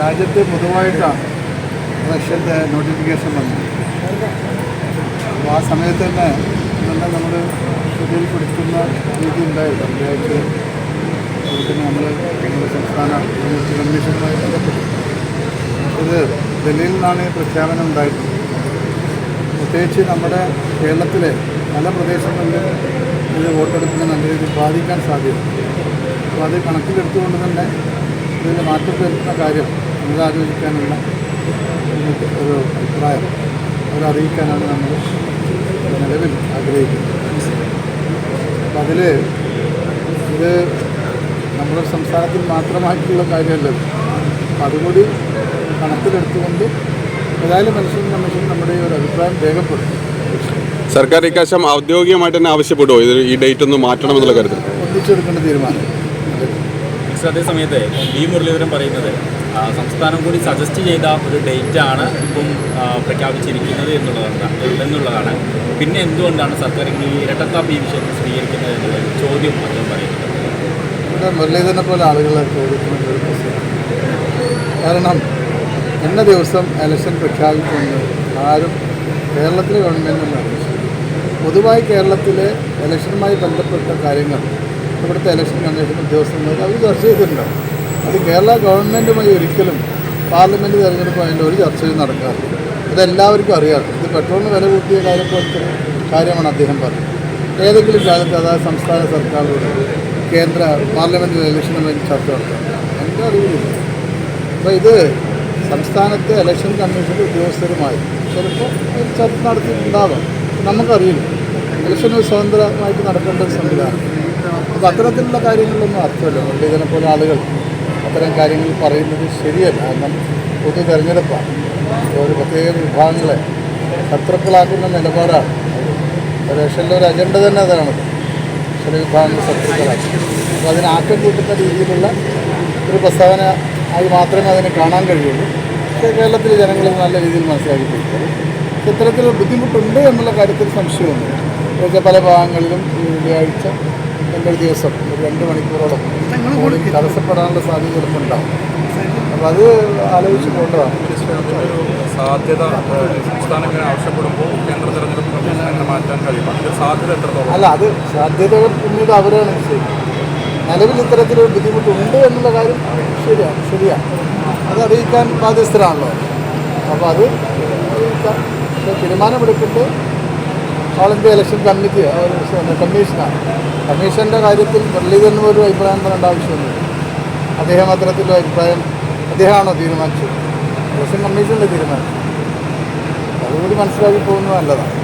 രാജ്യത്ത് പൊതുവായിട്ടാണ് ഇലക്ഷന്റെ നോട്ടിഫിക്കേഷൻ വന്നത്. അപ്പോൾ ആ സമയത്ത് തന്നെ ഇതെല്ലാം നമ്മൾ ശ്രദ്ധയിൽ പിടിക്കുന്ന രീതി ഉണ്ടായില്ല. പഞ്ചായത്ത് നമ്മൾ നമ്മുടെ സംസ്ഥാന കമ്മീഷനുമായി ബന്ധപ്പെട്ടു. ഇത് ഡൽഹിയിൽ നിന്നാണ് ഈ പ്രഖ്യാപനം ഉണ്ടായിട്ടുള്ളത്. പ്രത്യേകിച്ച് നമ്മുടെ കേരളത്തിലെ പല പ്രദേശങ്ങളിലും ഇത് വോട്ടെടുപ്പിനെ നല്ല രീതിയിൽ ബാധിക്കാൻ സാധ്യത അപ്പോൾ അത് കണക്കിലെടുത്തുകൊണ്ട് തന്നെ ഇതിൽ മാറ്റം വരുത്തുന്ന കാര്യം പുനരാലോചിക്കാനുള്ള ഒരു- ഒരു അഭിപ്രായം അവരറിയിക്കാനാണ് നമ്മൾ നിലവിൽ ആഗ്രഹിക്കുന്നത്. അപ്പം അതിൽ ഇത് നമ്മുടെ സംസ്ഥാനത്തിൽ മാത്രമായിട്ടുള്ള കാര്യമല്ല. അപ്പം അതുകൂടി കണക്കിലെടുത്തുകൊണ്ട് ഏതായാലും മനുഷ്യൻ കമ്മീഷൻ നമ്മുടെ ഈ ഒരു അഭിപ്രായം രേഖപ്പെടുത്തും. സർക്കാർ ഇക്കാശം ഔദ്യോഗികമായിട്ട് തന്നെ ആവശ്യപ്പെടുമോ ഇത് ഈ ഡേറ്റ് ഒന്ന് മാറ്റണമെന്നുള്ള കാര്യത്തിൽ? ഒന്നിച്ചെടുക്കേണ്ട തീരുമാനം. പക്ഷേ അതേ സമയത്ത് വി മുരളീധരൻ പറയുന്നത് സംസ്ഥാനം കൂടി സജസ്റ്റ് ചെയ്ത ഒരു ഡേറ്റ് ആണ് ഇപ്പം പ്രഖ്യാപിച്ചിരിക്കുന്നത് എന്നുള്ളതാണ് എന്നുള്ളതാണ്. പിന്നെ എന്തുകൊണ്ടാണ് സർക്കാർ ഈ ഇരട്ടത്താപ്പ് ഈ വിഷയത്തിൽ സ്വീകരിക്കുന്നത് എന്നുള്ള ചോദ്യം അദ്ദേഹം പറയുന്നത്? മുരളീധരനെ പോലെ ആളുകളെ കാരണം ഇന്ന ദിവസം ഇലക്ഷൻ പ്രഖ്യാപിക്കുന്നത് ആരും കേരളത്തിലെ ഗവൺമെന്റിനും പൊതുവായി കേരളത്തിലെ ഇലക്ഷനുമായി ബന്ധപ്പെട്ട കാര്യങ്ങൾ ഇവിടുത്തെ ഇലക്ഷൻ കമ്മീഷൻ ഉദ്യോഗസ്ഥന്മാർ അവർ ചർച്ച ചെയ്തിട്ടുണ്ടാവും അത് കേരള ഗവൺമെന്റുമായി ഒരിക്കലും പാർലമെന്റ് തിരഞ്ഞെടുപ്പ് അതിന്റെ ഒരു ചർച്ചയും നടക്കാറില്ല. ഇതെല്ലാവർക്കും അറിയാം. ഇത് പെട്രോളിന് വില കൂട്ടിയ കാര്യം പോലത്തെ കാര്യമാണ് അദ്ദേഹം പറഞ്ഞത്. ഏതെങ്കിലും കാലത്ത് അതായത് സംസ്ഥാന സർക്കാരുകളുടെ കേന്ദ്ര പാർലമെന്റ് ഇലക്ഷനുമായി ചർച്ച നടത്താം. എന്റെ അറിവില്ല അപ്പോൾ ഇത് സംസ്ഥാനത്തെ ഇലക്ഷൻ കമ്മീഷന്റെ ഉദ്യോഗസ്ഥരുമായി ചിലപ്പോൾ ചർച്ച നടത്തിയിട്ടുണ്ടാവാം. നമുക്കറിയില്ല. ഇലക്ഷൻ സ്വതന്ത്രമായിട്ട് നടക്കേണ്ട ഒരു സംവിധാനം. അപ്പോൾ അത്തരത്തിലുള്ള കാര്യങ്ങളിലൊന്നും അർത്ഥമില്ല. മുരളീധരനെ പോലെ ആളുകൾ അത്തരം കാര്യങ്ങൾ പറയുന്നത് ശരിയല്ല. കാരണം പൊതു തെരഞ്ഞെടുപ്പാണ്. ഒരു പ്രത്യേക വിഭാഗങ്ങളെ ശത്രുക്കളാക്കുന്ന നിലപാടാണ്. ഇലക്ഷനിലെ ഒരു അജണ്ട തന്നെ അതാണ്. ചില വിഭാഗങ്ങൾ ശത്രുക്കളാക്കി അപ്പോൾ അതിന് ആക്കം കൂട്ടുന്ന രീതിയിലുള്ള ഒരു പ്രസ്താവന ആയി മാത്രമേ അതിനെ കാണാൻ കഴിയുള്ളൂ. പക്ഷേ കേരളത്തിലെ ജനങ്ങൾ നല്ല രീതിയിൽ മനസ്സിലാക്കിയിട്ടുണ്ട്. ഇത്തരത്തിലുള്ള ബുദ്ധിമുട്ടുണ്ട് എന്നുള്ള കാര്യത്തിൽ സംശയമുണ്ട് പല ഭാഗങ്ങളിലും വെള്ളിയാഴ്ച എന്റെ ഒരു ദിവസം ഒരു രണ്ട് മണിക്കൂറോളം തടസ്സപ്പെടാനുള്ള സാധ്യത ഉണ്ടാവും അപ്പോൾ അത് ആലോചിച്ച് പോകേണ്ടതാണ് സാധ്യത ഏഹ്, സംസ്ഥാനം ഇങ്ങനെ ആവശ്യപ്പെടുമ്പോൾ കേന്ദ്ര തെരഞ്ഞെടുപ്പ് കമ്മീഷൻ അങ്ങനെ മാറ്റാൻ കഴിയും. അതിന്റെ സാധ്യത എത്രത്തോളം? അല്ല അത് സാധ്യതകൾ പിന്നീട് അവരാണ് നിശ്ചയിക്കുന്നത് നിലവിൽ ഇത്തരത്തിലൊരു ബുദ്ധിമുട്ടുണ്ട് എന്നുള്ള കാര്യം ശരിയാണ് ശരിയാണ് അത് അറിയിക്കാൻ ബാധ്യസ്ഥരാണല്ലോ. അപ്പോൾ അത് അറിയിക്കാം പക്ഷേ തീരുമാനമെടുക്കേണ്ടത് ഓൾ ഇന്ത്യ ഇലക്ഷൻ കമ്മിറ്റി കമ്മീഷനാണ് കമ്മീഷന്റെ കാര്യത്തിൽ മുരളീധരനും ഒരു അഭിപ്രായം പറയേണ്ട ആവശ്യമൊന്നുമില്ല. അദ്ദേഹം അത്തരത്തിലുള്ള അഭിപ്രായം അദ്ദേഹമാണോ തീരുമാനിച്ചത്? ഇലക്ഷൻ കമ്മീഷന്റെ തീരുമാനം. അതുകൂടി മനസ്സിലാക്കി പോകുന്നത് നല്ലതാണ്.